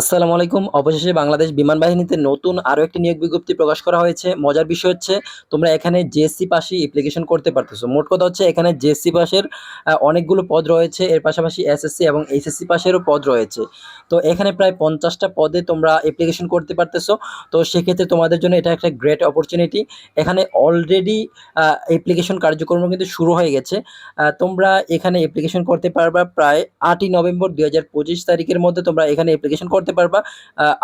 আসসালামু আলাইকুম। অবশেষে বাংলাদেশ বিমান বাহিনীতে নতুন আরও একটি নিয়োগ বিজ্ঞপ্তি প্রকাশ করা হয়েছে। মজার বিষয় হচ্ছে, তোমরা এখানে জেএসসি পাশে অ্যাপ্লিকেশন করতে পারতেছো। মোট কথা হচ্ছে, এখানে জেএসসি পাশের অনেকগুলো পদ রয়েছে। এর পাশাপাশি এসএসসি এবং এইচএসসি পাশেরও পদ রয়েছে। তো এখানে প্রায় পঞ্চাশটা পদে তোমরা অ্যাপ্লিকেশন করতে পারতেছো। তো সেক্ষেত্রে তোমাদের জন্য এটা একটা গ্রেট অপরচুনিটি এখানে অলরেডি অ্যাপ্লিকেশন কার্যক্রম কিন্তু শুরু হয়ে গেছে। তোমরা এখানে অ্যাপ্লিকেশন করতে পারবা প্রায় আটই নভেম্বর দুই হাজার পঁচিশ তারিখের মধ্যে তোমরা এখানে অ্যাপ্লিকেশন করতে পারবা।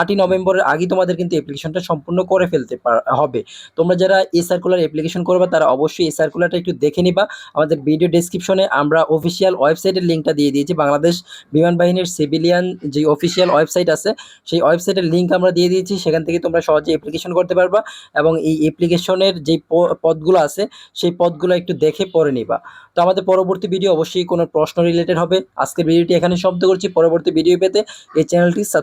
আটই নভেম্বরের আগে তোমাদের কিন্তু অ্যাপ্লিকেশনটা সম্পূর্ণ করে ফেলতে হবে। তোমরা যারা এই সার্কুলার অ্যাপ্লিকেশন করবা, তারা অবশ্যই এই সার্কুলারটা একটু দেখে নিবা। আমাদের ভিডিও ডেসক্রিপশনে আমরা অফিসিয়াল ওয়েবসাইটের লিঙ্কটা দিয়ে দিয়েছি। বাংলাদেশ বিমান বাহিনীর সিভিলিয়ান যে অফিসিয়াল ওয়েবসাইট আছে, সেই ওয়েবসাইটের লিঙ্ক আমরা দিয়ে দিয়েছি। সেখান থেকে তোমরা সহজে অ্যাপ্লিকেশন করতে পারবা এবং এই অ্যাপ্লিকেশনের যে পদগুলো আছে, সেই পদগুলো একটু দেখে পড়ে নিবা। তো আমাদের পরবর্তী ভিডিও অবশ্যই কোনো প্রশ্ন রিলেটেড হবে। আজকের ভিডিওটি এখানে শব্দ করছি। পরবর্তী ভিডিও পেতে এই চ্যানেলটি